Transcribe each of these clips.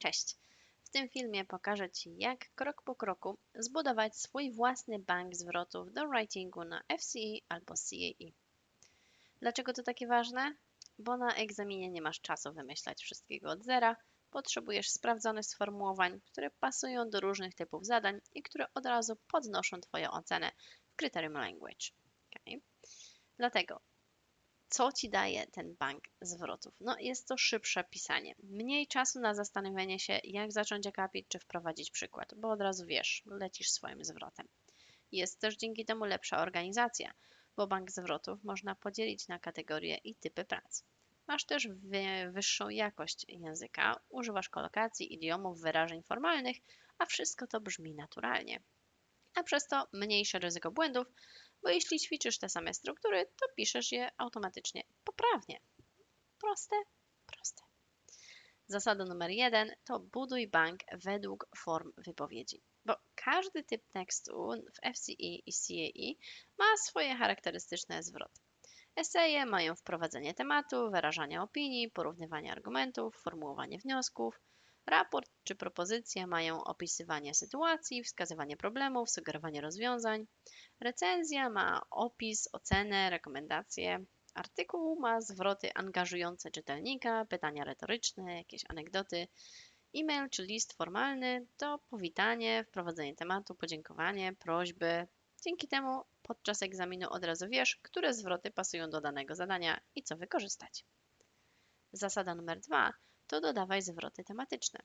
Cześć! W tym filmie pokażę Ci, jak krok po kroku zbudować swój własny bank zwrotów do writingu na FCE albo CAE. Dlaczego to takie ważne? Bo na egzaminie nie masz czasu wymyślać wszystkiego od zera. Potrzebujesz sprawdzonych sformułowań, które pasują do różnych typów zadań i które od razu podnoszą Twoją ocenę w kryterium language. Okay? Dlatego co ci daje ten bank zwrotów? No, jest to szybsze pisanie. Mniej czasu na zastanowienie się, jak zacząć akapit czy wprowadzić przykład, bo od razu wiesz, lecisz swoim zwrotem. Jest też dzięki temu lepsza organizacja, bo bank zwrotów można podzielić na kategorie i typy prac. Masz też wyższą jakość języka, używasz kolokacji, idiomów, wyrażeń formalnych, a wszystko to brzmi naturalnie. A przez to mniejsze ryzyko błędów, bo jeśli ćwiczysz te same struktury, to piszesz je automatycznie poprawnie. Proste? Proste. Zasada numer jeden to buduj bank według form wypowiedzi, bo każdy typ tekstu w FCE i CAE ma swoje charakterystyczne zwroty. Eseje mają wprowadzenie tematu, wyrażanie opinii, porównywanie argumentów, formułowanie wniosków, Raport czy propozycja mają opisywanie sytuacji, wskazywanie problemów, sugerowanie rozwiązań. Recenzja ma opis, ocenę, rekomendacje. Artykuł ma zwroty angażujące czytelnika, pytania retoryczne, jakieś anegdoty. E-mail czy list formalny to powitanie, wprowadzenie tematu, podziękowanie, prośby. Dzięki temu podczas egzaminu od razu wiesz, które zwroty pasują do danego zadania i co wykorzystać. Zasada numer dwa to dodawaj zwroty tematyczne.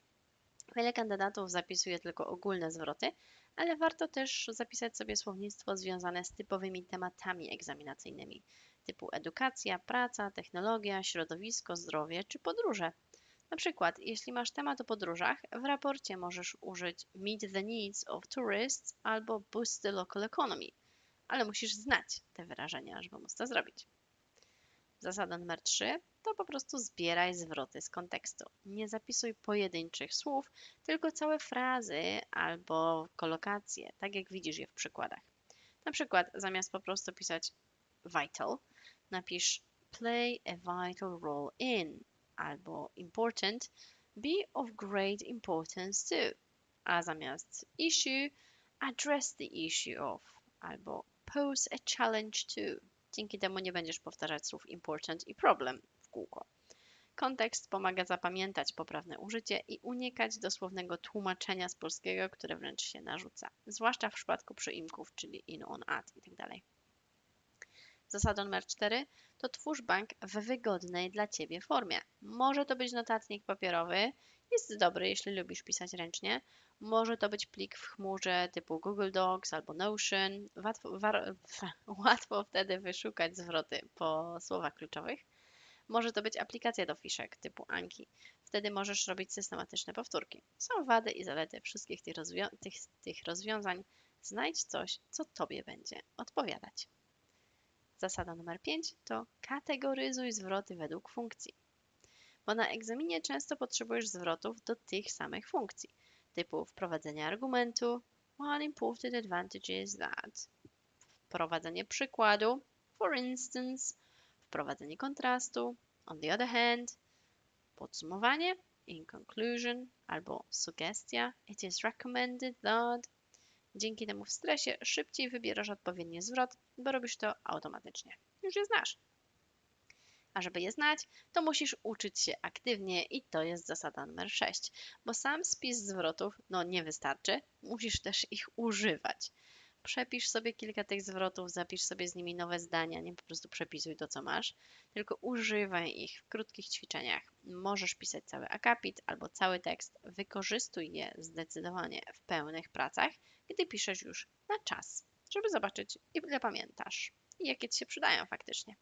Wiele kandydatów zapisuje tylko ogólne zwroty, ale warto też zapisać sobie słownictwo związane z typowymi tematami egzaminacyjnymi, typu edukacja, praca, technologia, środowisko, zdrowie czy podróże. Na przykład, jeśli masz temat o podróżach, w raporcie możesz użyć Meet the Needs of Tourists albo Boost the Local Economy, ale musisz znać te wyrażenia, żeby móc to zrobić. Zasada numer 3 to po prostu zbieraj zwroty z kontekstu. Nie zapisuj pojedynczych słów, tylko całe frazy albo kolokacje, tak jak widzisz je w przykładach. Na przykład zamiast po prostu pisać vital, napisz play a vital role in albo important, be of great importance to, a zamiast issue, address the issue of albo pose a challenge to. Dzięki temu nie będziesz powtarzać słów important i problem w kółko. Kontekst pomaga zapamiętać poprawne użycie i unikać dosłownego tłumaczenia z polskiego, które wręcz się narzuca, zwłaszcza w przypadku przyimków, czyli in, on, at itd. Zasada numer 4 to twórz bank w wygodnej dla Ciebie formie. Może to być notatnik papierowy, jest dobry, jeśli lubisz pisać ręcznie. Może to być plik w chmurze typu Google Docs albo Notion. Łatwo, war, łatwo wtedy wyszukać zwroty po słowach kluczowych. Może to być aplikacja do fiszek typu Anki. Wtedy możesz robić systematyczne powtórki. Są wady i zalety wszystkich tych, rozwią tych, tych rozwiązań. Znajdź coś, co Tobie będzie odpowiadać. Zasada numer 5 to kategoryzuj zwroty według funkcji. Bo na egzaminie często potrzebujesz zwrotów do tych samych funkcji, typu wprowadzenie argumentu, one important advantage is that, wprowadzenie przykładu, for instance, wprowadzenie kontrastu, on the other hand, podsumowanie, in conclusion, albo sugestia, it is recommended that. Dzięki temu w stresie szybciej wybierasz odpowiedni zwrot, bo robisz to automatycznie. Już je znasz. A żeby je znać, to musisz uczyć się aktywnie i to jest zasada numer 6, bo sam spis zwrotów no nie wystarczy, musisz też ich używać. Przepisz sobie kilka tych zwrotów, zapisz sobie z nimi nowe zdania, nie po prostu przepisuj to, co masz, tylko używaj ich w krótkich ćwiczeniach. Możesz pisać cały akapit albo cały tekst, wykorzystuj je zdecydowanie w pełnych pracach, gdy piszesz już na czas, żeby zobaczyć, ile pamiętasz i jakie ci się przydają faktycznie.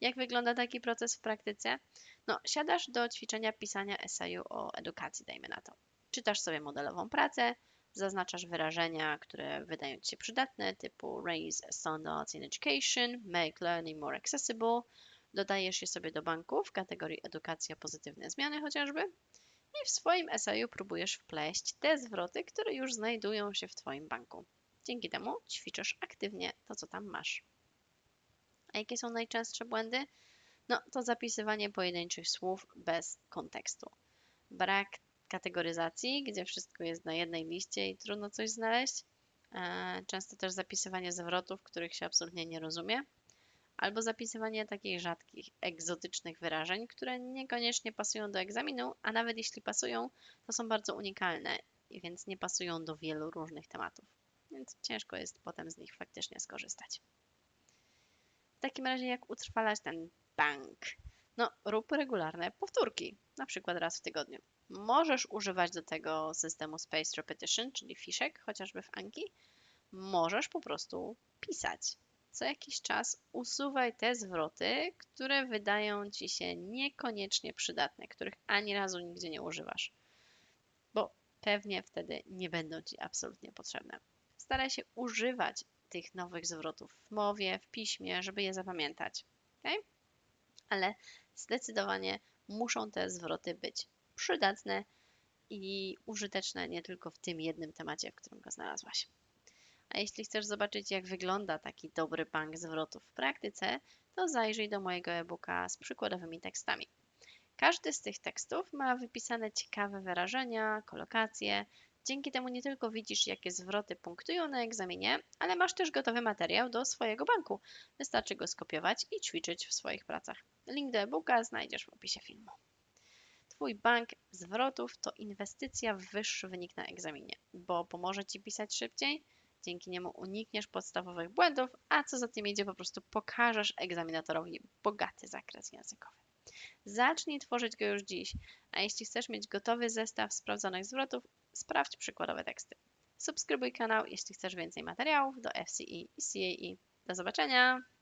Jak wygląda taki proces w praktyce? No, siadasz do ćwiczenia pisania eseju o edukacji, dajmy na to. Czytasz sobie modelową pracę, zaznaczasz wyrażenia, które wydają Ci się przydatne, typu raise standards in education, make learning more accessible. Dodajesz je sobie do banku w kategorii edukacja, pozytywne zmiany chociażby. I w swoim eseju próbujesz wpleść te zwroty, które już znajdują się w Twoim banku. Dzięki temu ćwiczysz aktywnie to, co tam masz. A jakie są najczęstsze błędy? No to zapisywanie pojedynczych słów bez kontekstu. Brak kategoryzacji, gdzie wszystko jest na jednej liście i trudno coś znaleźć. E, często też zapisywanie zwrotów, których się absolutnie nie rozumie. Albo zapisywanie takich rzadkich, egzotycznych wyrażeń, które niekoniecznie pasują do egzaminu, a nawet jeśli pasują, to są bardzo unikalne, więc nie pasują do wielu różnych tematów. Więc ciężko jest potem z nich faktycznie skorzystać. W takim razie, jak utrwalać ten bank? No, rób regularne powtórki, na przykład raz w tygodniu. Możesz używać do tego systemu Spaced Repetition, czyli fiszek, chociażby w Anki. Możesz po prostu pisać. Co jakiś czas usuwaj te zwroty, które wydają Ci się niekoniecznie przydatne, których ani razu nigdzie nie używasz, bo pewnie wtedy nie będą Ci absolutnie potrzebne. Staraj się używać tych nowych zwrotów w mowie, w piśmie, żeby je zapamiętać. Okay? Ale zdecydowanie muszą te zwroty być przydatne i użyteczne nie tylko w tym jednym temacie, w którym go znalazłaś. A jeśli chcesz zobaczyć, jak wygląda taki dobry bank zwrotów w praktyce, to zajrzyj do mojego e-booka z przykładowymi tekstami. Każdy z tych tekstów ma wypisane ciekawe wyrażenia, kolokacje. Dzięki temu nie tylko widzisz, jakie zwroty punktują na egzaminie, ale masz też gotowy materiał do swojego banku. Wystarczy go skopiować i ćwiczyć w swoich pracach. Link do e-booka znajdziesz w opisie filmu. Twój bank zwrotów to inwestycja w wyższy wynik na egzaminie, bo pomoże Ci pisać szybciej, dzięki niemu unikniesz podstawowych błędów, a co za tym idzie, po prostu pokażesz egzaminatorowi bogaty zakres językowy. Zacznij tworzyć go już dziś, a jeśli chcesz mieć gotowy zestaw sprawdzonych zwrotów, sprawdź przykładowe teksty. Subskrybuj kanał, jeśli chcesz więcej materiałów do FCE i CAE. Do zobaczenia!